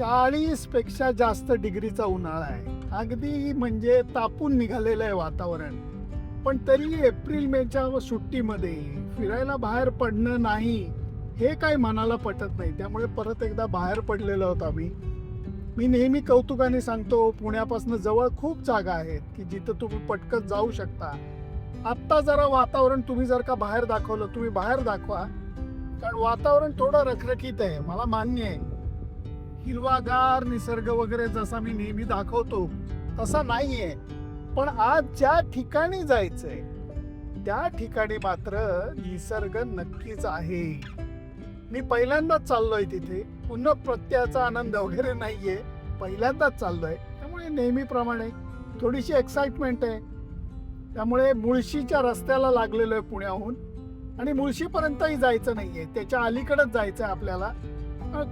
चाळीसपेक्षा जास्त डिग्रीचा उन्हाळा आहे. अगदी म्हणजे तापून निघालेलं आहे वातावरण. पण तरी एप्रिल मेच्या सुट्टीमध्ये फिरायला बाहेर पडणं नाही हे काय मनाला पटत नाही. त्यामुळे परत एकदा बाहेर पडलेलो आहोत आम्ही. मी नेहमी कौतुकाने सांगतो पुण्यापासून जवळ खूप जागा आहेत की जिथं तुम्ही पटकन जाऊ शकता. आत्ता जरा वातावरण तुम्ही जर का बाहेर दाखवलं तुम्ही बाहेर दाखवा. कारण वातावरण थोडं रखरखीत आहे मला मान्य आहे. हिरवागार निसर्ग वगैरे जसा मी नेहमी दाखवतो तसा नाहीये. पण आज ज्या ठिकाणी जायचंय त्या ठिकाणी मात्र निसर्ग नक्कीच आहे. मी पहिल्यांदाच चाललोय तिथे. पुन्हा प्रत्ययाचा आनंद वगैरे नाहीये. पहिल्यांदाच चाललोय. त्यामुळे नेहमीप्रमाणे थोडीशी एक्साइटमेंट आहे. त्यामुळे मुळशीच्या रस्त्याला लागलेलो आहे पुण्याहून. आणि मुळशीपर्यंतही जायचं नाहीये. त्याच्या अलीकडेच जायचं आहे आपल्याला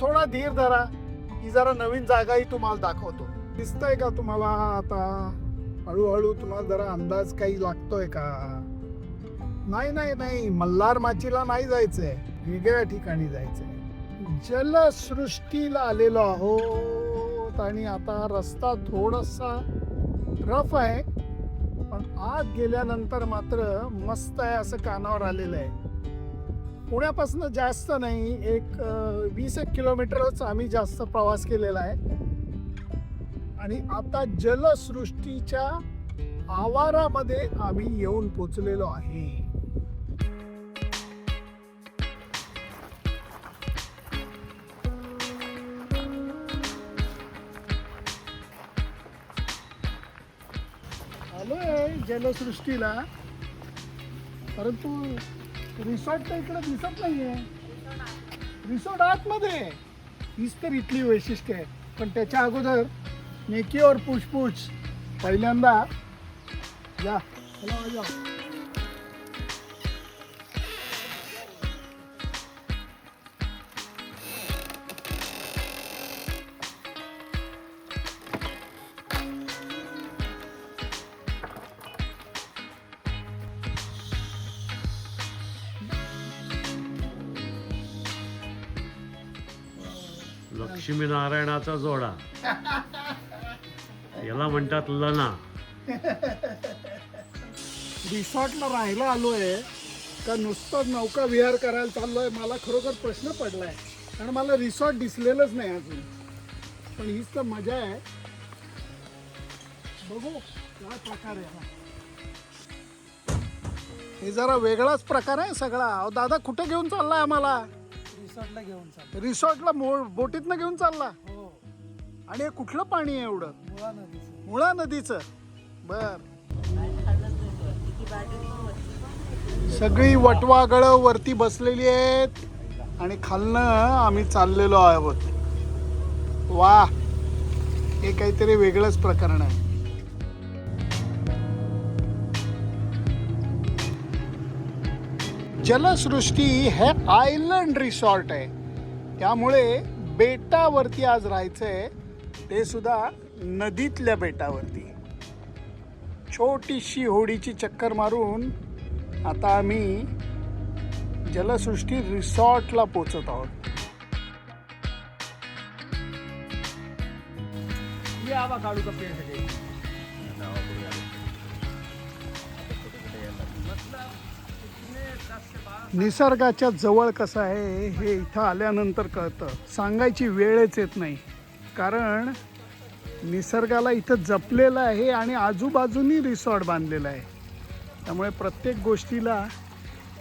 थोडा धीर धरा. ही जरा नवीन जागाही तुम्हाला दाखवतो. दिसतंय का तुम्हाला आता? हळूहळू तुम्हाला जरा अंदाज काही लागतोय का? नाही नाही नाही. मल्हार माचीला नाही जायचंय. वेगळ्या ठिकाणी जायचंय. जलसृष्टीला आलेलो आहोत आणि आता रस्ता थोडासा रफ आहे. पण आत गेल्यानंतर मात्र मस्त आहे असं कानावर आलेलं आहे. पुण्यापासून जास्त नाही एक वीस एक किलोमीटरच आम्ही जास्त प्रवास केलेला आहे. आणि आता जलसृष्टीच्या आवारामध्ये आम्ही येऊन पोचलेलो आहे. आलोय जलसृष्टीला. परंतु रिसॉर्ट तर इकडे दिसत नाहीये. रिसॉर्ट आतमध्ये आहे. हीच तर इथली वैशिष्ट्य आहे. पण त्याच्या अगोदर नेकी और पुछपुछ. पहिल्यांदा या. चला आ लक्ष्मीनारायणाचा जोडा. याला म्हणतात लना. रिसॉर्टला राहायला आलोय का नुसतं नौका विहार करायला चाललोय मला खरोखर प्रश्न पडलाय. कारण मला रिसॉर्ट दिसलेलंच नाही अजून. पण हीच तर मजा आहे. बघू काय प्रकार आहे हे. जरा वेगळाच प्रकार आहे सगळा. अहो दादा कुठे घेऊन चाललाय आम्हाला? रिसॉर्टला घेऊन चाललो. रिसॉर्टला बोटीतनं घेऊन चालला? हो. आणि हे कुठलं पाणी आहे एवढं? मुळा नदीचं. मुळा नदीचं. बर. सगळी वटवागळ वरती बसलेली आहेत आणि खालनं आम्ही चाललेलो आहोत. वा हे काहीतरी वेगळंच प्रकरण आहे. जलसृष्टी हे आयलंड रिसॉर्ट आहे. त्यामुळे बेटावरती आज राहायचंय ते सुद्धा नदीतल्या बेटावरती. छोटीशी होडीची चक्कर मारून आता आम्ही जलसृष्टी रिसॉर्टला पोचत आहोत. ये आवा काढू का पेड़ निसर्गाच्या जवळ कसं आहे हे इथं आल्यानंतर कळतं. सांगायची वेळच येत नाही. कारण निसर्गाला इथं जपलेलं आहे आणि आजूबाजूनी रिसॉर्ट बांधलेलं आहे. त्यामुळे प्रत्येक गोष्टीला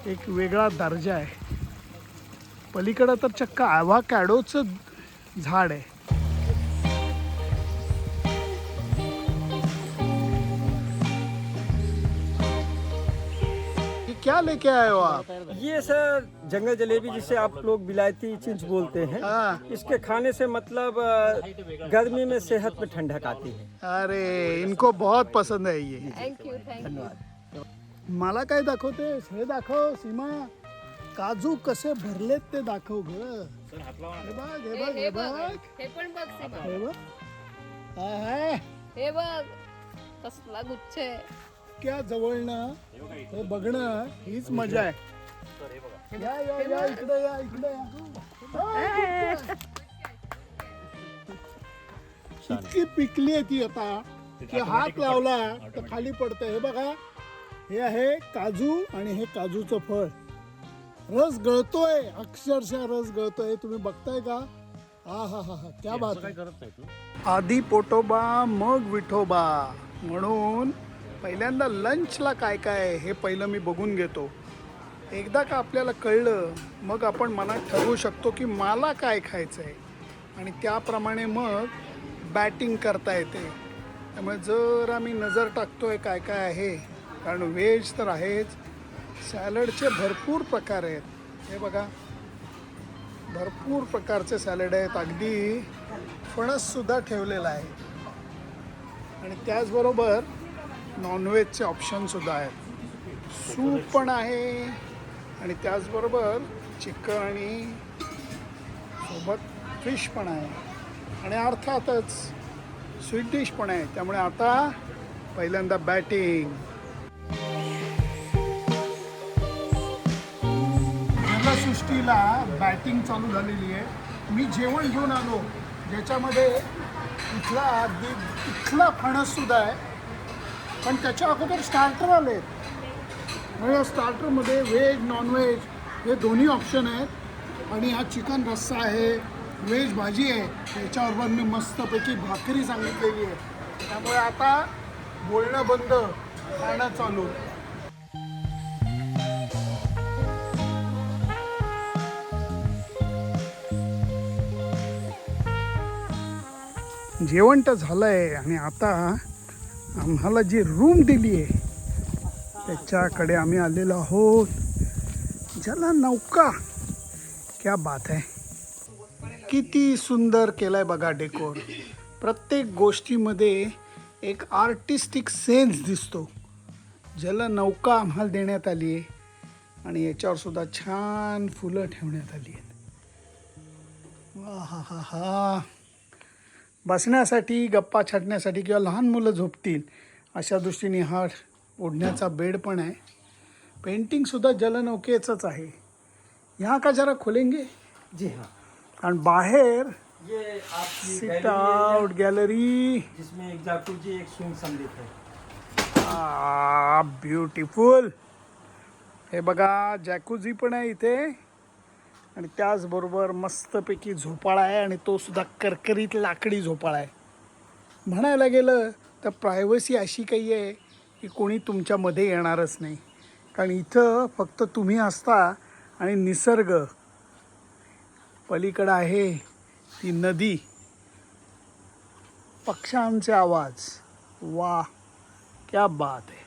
एक वेगळा दर्जा आहे. पलीकडं तर चक्क आव्हाकॅडोचं झाड आहे. क्या लेके आए हो आप? ये सर जंगल जलेबी जिसे आप लोग विलायती चिंच बोलते हैं हाँ। इसके खाने से मतलब गर्मी में सेहत में ठंडक आती है। अरे इनको बहुत पसंद है ये। थँक्यू मला काय दाखवतेस हे दाखव सीमा। काजू कसे भरलेत ते दाखव ग। हे बघ हे बघ हे हे बघ. बघ हे पण बघ हे बघ. हे बघ कसला गुच्छ आहे. इतक्या जवळनं हे बघणं हीच मजा आहे. या या या इकडे या इकडे या. इतकी पिकली आहे ती आता की हात लावला तर खाली पडतं हे बघा हे आहे काजू आणि हे काजूचं फळ. रस गळतोय अक्षरशः रस गळतोय. तुम्ही बघताय का? हा हा हा हा. क्या बात आधी पोटोबा मग विठोबा. म्हणून पहिल्यांदा लंचला काय काय आहे हे पहिलं मी बघून घेतो. एकदा का आपल्याला कळलं मग आपण मनात ठरवू शकतो की मला काय खायचं आहे आणि त्याप्रमाणे मग बॅटिंग करता येते. त्यामुळे जर आम्ही नजर टाकतो आहे काय काय आहे. कारण व्हेज तर आहेच. सॅलडचे भरपूर प्रकार आहेत. हे बघा. भरपूर प्रकारचे सॅलड आहेत. अगदी फणससुद्धा ठेवलेला आहे. आणि त्याचबरोबर नॉनव्हेजचे ऑप्शनसुद्धा आहेत. सूप पण आहे आणि त्याचबरोबर चिकन आणि सोबत फिश पण आहे. आणि अर्थातच स्वीट डिश पण आहे. त्यामुळे आता पहिल्यांदा बॅटिंग सृष्टीला बॅटिंग चालू झालेली आहे. मी जेवण घेऊन आलो. ज्याच्यामध्ये इथला अगदी इथला फणससुद्धा आहे. पण त्याच्या अगोदर स्टार्टर आले म्हणजे स्टार्टरमध्ये व्हेज नॉनव्हेज हे दोन्ही ऑप्शन आहेत. आणि हा चिकन रस्सा आहे व्हेज भाजी आहे. त्याच्याबरोबर मी मस्तपैकी भाकरी सांगितलेली आहे. त्यामुळे आता बोलणं बंद खाणं चालू. जेवण तर झालं आहे आणि आता आम्हाला जी रूम दिली आहे त्याच्याकडे आम्ही आलेलो आहोत. ज्याला नौका क्या बात आहे किती सुंदर केलाय बघा डेकोर प्रत्येक गोष्टीमध्ये एक आर्टिस्टिक सेन्स दिसतो. ज्याला नौका आम्हाला देण्यात आली आहे आणि याच्यावर सुद्धा छान फुलं ठेवण्यात आली आहेत. वा हा हा हा. बसण्यासाठी गप्पा छाटण्यासाठी किंवा लहान मुलं झोपतील अशा दृष्टीने हा ओढण्याचा बेड पण आहे. पेंटिंगसुद्धा जलनौकेचंच आहे. ह्या का जरा खोलेंगे? जी हाँ. कारण बाहेर ये सिट आउट गॅलरी जिसमें एक एक है। ब्युटिफुल हे बघा जॅकुझी पण आहे इथे. आणि त्याचबरोबर मस्तपैकी झोपाळा आहे आणि तो सुद्धा करकरीत लाकडी झोपाळा आहे. म्हणायला गेलं तर प्रायव्हसी अशी काही आहे की कोणी तुमच्यामध्ये येणारच नाही. कारण इथं फक्त तुम्ही असता आणि निसर्ग. पलीकडं आहे ती नदी. पक्ष्यांचे आवाज. वा क्या बात आहे.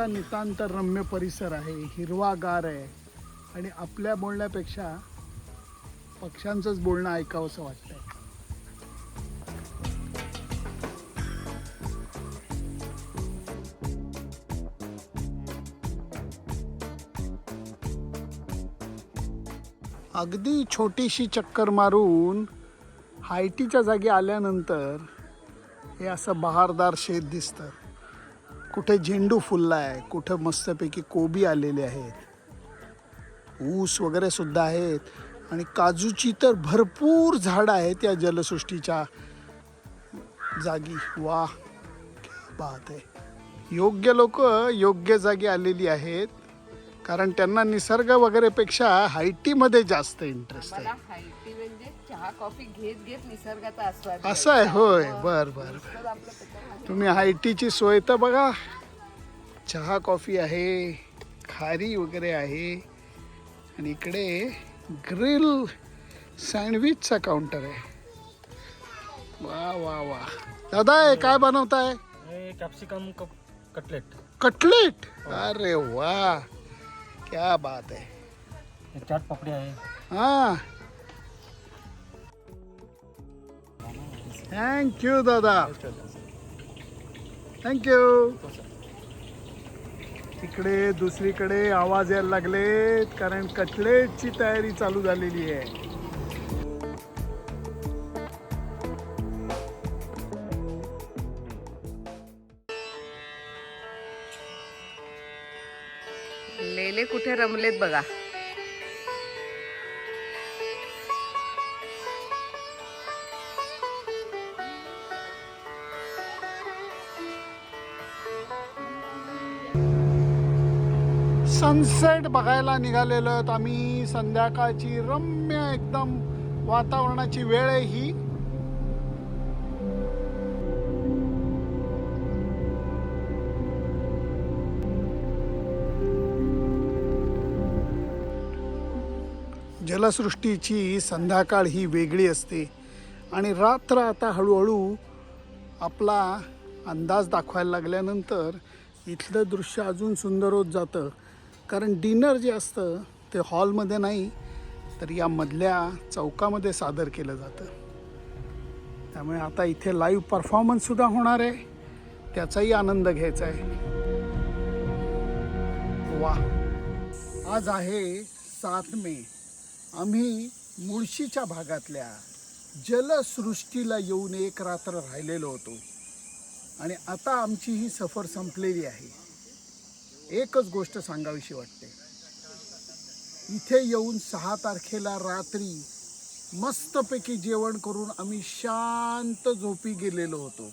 इतका नितांत रम्य परिसर आहे हिरवागार आहे आणि आपल्या बोलण्यापेक्षा पक्ष्यांचंच बोलणं ऐकावंसं वाटतंय. अगदी छोटीशी चक्कर मारून हायटीच्या जागी आल्यानंतर हे असं बहारदार शेत दिसतं. कुठे झेंडू फुलला आहे कुठं मस्तपैकी कोबी आलेले आहेत. ऊस वगैरे सुद्धा आहेत आणि काजूची तर भरपूर झाडं आहेत या जलसृष्टीच्या जागी. वा बात आहे. योग्य लोक योग्य जागी आलेली आहेत. कारण त्यांना निसर्ग वगैरेपेक्षा हायटीमध्ये जास्त इंटरेस्ट आहे. हायटी म्हणजे चहा कॉफी घेत घेत निसर्गाचा आस्वाद असं आहे. होय मग बर बर. त्याच्यामध्ये तुम्ही हायटीची सोय तर बघा. चहा कॉफी आहे खारी वगैरे आहे. आणि इकडे ग्रिल सँडविचचा काउंटर आहे. वा वा वा. दादा हे काय बनवताय? कैप्सिकम कटलेट कटलेट अरे वा. क्या बात आहे चाट पपड़िया है। हा। थँक्यू दादा। थँक्यू तिकडे दुसरीकडे आवाज यायला लागलेत कारण कटलेटची तयारी चालू झालेली आहे. कुठे बघा. सनसेट बघायला निघालेलो आहोत आम्ही. संध्याकाळची रम्य एकदम वातावरणाची वेळ आहे ही जलसृष्टीची संध्याकाळ ही वेगळी असते. आणि रात्र आता हळूहळू आपला अंदाज दाखवायला लागल्यानंतर इथलं दृश्य अजून सुंदर होत जातं. कारण डिनर जे असतं ते हॉलमध्ये नाही तर या मधल्या चौकामध्ये सादर केलं जातं. त्यामुळे आता इथे लाईव्ह परफॉर्मन्ससुद्धा होणार आहे. त्याचाही आनंद घ्यायचा आहे. वा आज आहे सात मे. आम्ही मुळशीच्या भागातल्या जलसृष्टीला येऊन एक रात्र राहिलेलो होतो. आणि आता आमची ही सफर संपलेली आहे. एकच गोष्ट सांगावीशी वाटते. इथे येऊन सहा तारखेला रात्री मस्तपैकी जेवण करून आम्ही शांत झोपी गेलेलो होतो.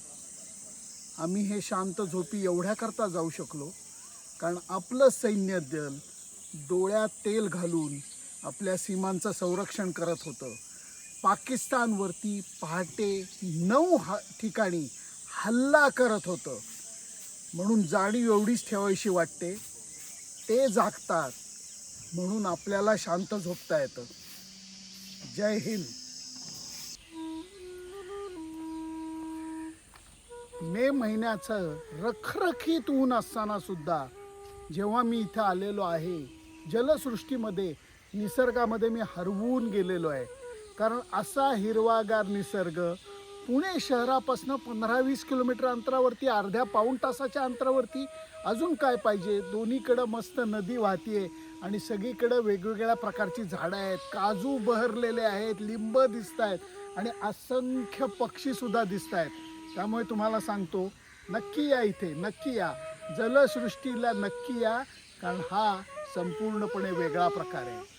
आम्ही हे शांत झोपी एवढ्याकरता जाऊ शकलो कारण आपलं सैन्य दल डोळ्यात तेल घालून आपल्या सीमांचं संरक्षण करत होतं. पाकिस्तानवरती पहाटे नऊ हा ठिकाणी हल्ला करत होतं. म्हणून जाणीव एवढीच ठेवायची वाटते. ते जागतात म्हणून आपल्याला शांत झोपता येतं. जय हिंद. मे महिन्याचं रखरखीत ऊन असताना सुद्धा जेव्हा मी इथं आलेलो आहे जलसृष्टीमध्ये निसर्गामध्ये मी हरवून गेलेलो आहे. कारण असा हिरवागार निसर्ग पुणे शहरापासून पंधरा वीस किलोमीटर अंतरावरती अर्ध्या पाऊण तासाच्या अंतरावरती अजून काय पाहिजे? दोन्हीकडं मस्त नदी वाहतीये आणि सगळीकडं वेगवेगळ्या प्रकारची झाडं आहेत. काजू बहरलेले आहेत लिंब दिसत आहेत आणि असंख्य पक्षीसुद्धा दिसत आहेत. त्यामुळे तुम्हाला सांगतो नक्की या इथे नक्की या. जलसृष्टीला नक्की या कारण हा संपूर्णपणे वेगळा प्रकार आहे.